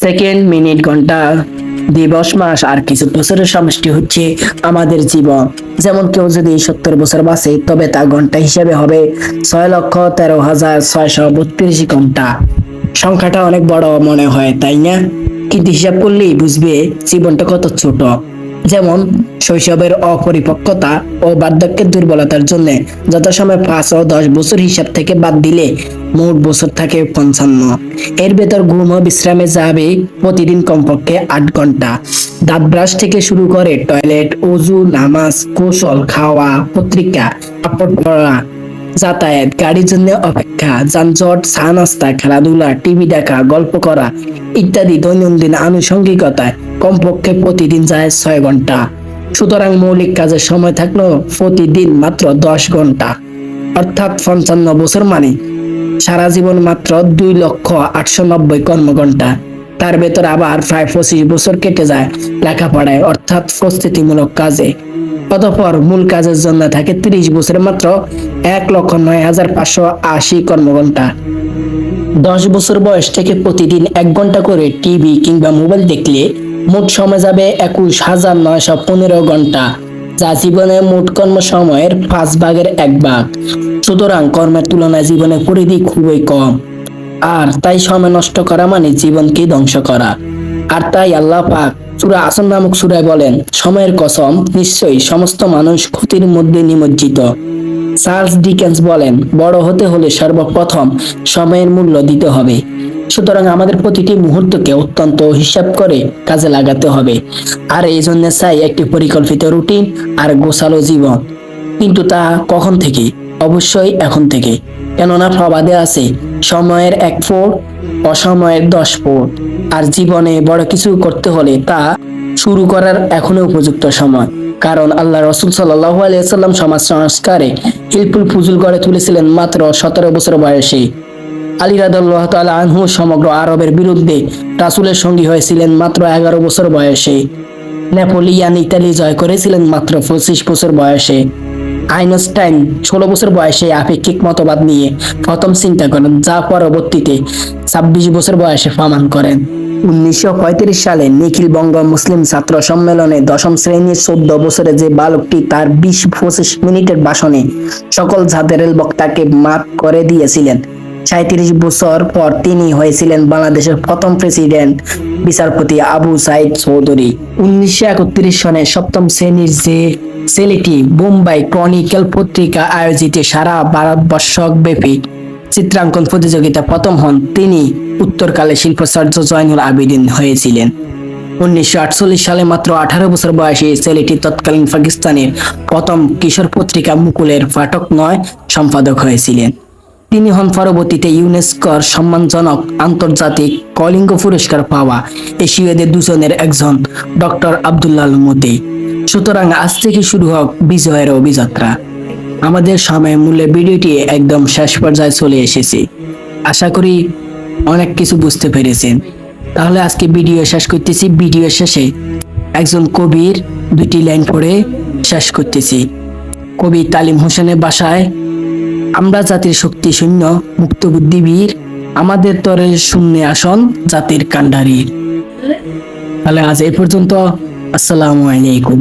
Second minute ঘণ্টা, দিবস, মাস আর কিছু বছরের সমষ্টি হচ্ছে আমাদের জীবন। যেমন কেউ যদি সত্তর বছর বাঁচে, তবে তা ঘণ্টা হিসেবে হবে ছয় লক্ষ তেরো হাজার ছয়শো বত্রিশ ঘণ্টা। সংখ্যাটা অনেক বড় মনে হয়, তাই না? কিন্তু হিসাব করলেই বুঝবে জীবনটা কত ছোট। যেমন শৈশবের অপরিপক্কতা ও বার্ধক্যের দুর্বলতার জন্য যথাসময় পাঁচ ও দশ বছর হিসাব থেকে বাদ দিলে মোট বছর থাকে পঞ্চান্ন। এর ভেতর ঘুম ও বিশ্রামে যাবে প্রতিদিন কমপক্ষে আট ঘণ্টা। দাঁত ব্রাশ থেকে শুরু করে টয়লেট অজু নামাজ, কৌশল, খাওয়া, পত্রিকা, কাপড় পরা যাতায়াত, গাড়ির জন্য অপেক্ষা, যানজট, চা নাস্তা, খেলাধুলা, টিভি দেখা, গল্প করা ইত্যাদি দৈনন্দিন আনুষঙ্গিকতায় কমপক্ষে প্রতিদিন যায় ছয় ঘণ্টা। সুতরাং মৌলিক কাজের সময় থাকল প্রতিদিন মাত্র দশ ঘণ্টা। অর্থাৎ পঞ্চান্ন বছর মানে সারা জীবন মাত্র দুই লক্ষ আটশো নব্বই কর্মঘন্টা তার ভেতর আবার প্রায় পঁচিশ বছর কেটে যায় লেখাপড়ায়, অর্থাৎ প্রস্তুতিমূলক কাজে। অতঃপর মূল কাজের জন্য থাকে ত্রিশ বছরে মাত্র এক লক্ষ নয় হাজার পাঁচশো আশি কর্মঘন্টা দশ বছর বয়স থেকে প্রতিদিন এক ঘণ্টা করে টিভি কিংবা মোবাইল দেখলে মোট সময় যাবে একুশ হাজার নয়শো পনেরো ঘণ্টা যা জীবনে মোট কর্ম সময়ের পাঁচ ভাগের এক ভাগ। সুতরাং কর্মের তুলনায় জীবনের পরিধি খুবই কম। আর তাই সময় নষ্ট করা মানে জীবনকে ধ্বংস করা। আর তাই আল্লাহ পাক সূরা আসন নামক সূরায় বলেন, সময়ের কসম, নিশ্চয়ই সমস্ত মানুষ ক্ষতির মধ্যে নিমজ্জিত। চার্লস ডিকেন্স বলেন, বড় হতে হলে সর্বপ্রথম সময়ের মূল্য দিতে হবে। সুতরাং আমাদের প্রতিটি মুহূর্তকে অত্যন্ত হিসাব করে কাজে লাগাতে হবে। আর এই জন্য চাই একটি পরিকল্পিত রুটিন আর গোছালো জীবন। কিন্তু তা কখন থেকে? অবশ্যই এখন থেকে। কেননা প্রবাদে আছে, সময়ের এক ফোট, অসময়ের দশ ফোট। আর জীবনে বড় কিছু করতে হলে তা শুরু করার এখনও উপযুক্ত সময়। কারণ আল্লাহ রসুল আলিয়াল্লাম সমাজ সংস্কারে হিলফুল ফুজুল গড়ে তুলেছিলেন মাত্র সতেরো বছর বয়সে। আলী রাদাল্লাহ আনহু সমগ্র আরবের বিরুদ্ধে রাসুলের সঙ্গী হয়েছিলেন মাত্র এগারো বছর বয়সে। নেপোলিয়ান ইতালি জয় করেছিলেন মাত্র পঁচিশ বছর বয়সে। আইনস্টাইন ষোলো বছর বয়সে আপেক্ষিক মতবাদ নিয়ে প্রথম চিন্তা করেন যা পরবর্তীতে ছাব্বিশ বছর বয়সে প্রমাণ করেন। উনিশশো পঁয়ত্রিশ সালে নিখিল বঙ্গ মুসলিম ছাত্র সম্মেলনে দশম শ্রেণির চোদ্দ বছরে যে বালকটি তার বিশ পঁচিশ মিনিটের ভাষণে সকল জাতের বক্তাকে মাফ করে দিয়েছিলেন। সাঁত্রিশ বছর পর তিনি হয়েছিলেন বাংলাদেশের প্রথম প্রেসিডেন্ট বিচারপতি আবু সাইদ চৌধুরী। উনিশশো একত্রিশ সনে সপ্তম শ্রেণির যে ছেলেটি বোম্বাই ক্রনিকেল পত্রিকা আয়োজিত সারা ভারতবর্ষ ব্যাপী চিত্রাঙ্কন প্রতিযোগিতা প্রথম হন তিনি। উত্তরকালে শিল্পাচার্য জয়নুল আবেদিন হয়েছিলেন। উনিশশো আটচল্লিশ সালে মাত্র আঠারো বছর বয়সে ছেলেটি তৎকালীন পাকিস্তানের প্রথম কিশোর পত্রিকা মুকুলের পাঠক নয়, সম্পাদক হয়েছিলেন। তিনি হন পরবর্তীতে ইউনেস্কোর সম্মানজনক আন্তর্জাতিক কলিঙ্গ পুরস্কার পাওয়া এশীয়দের দুজনের একজন ডক্টর আবদুল্লাহ মোদি। সুতরাং আজ থেকে শুরু হোক বিজয়ের অভিযাত্রা। আমাদের সময় মূল্যে ভিডিওটি একদম শেষ পর্যায়ে চলে এসেছে। আশা করি অনেক কিছু বুঝতে পেরেছেন। তাহলে আজকে ভিডিও শেষ করতেছি। ভিডিও শেষে একজন কবির দুটি লাইন পড়ে শেষ করতেছি। কবি তালিম হোসেনের বাসায় আমরা জাতির শক্তি শূন্য, মুক্ত বুদ্ধিবীর, আমাদের তরে শূন্যে আসন জাতির কাণ্ডারির। তাহলে আজ এ পর্যন্ত, আসসালামু আলাইকুম।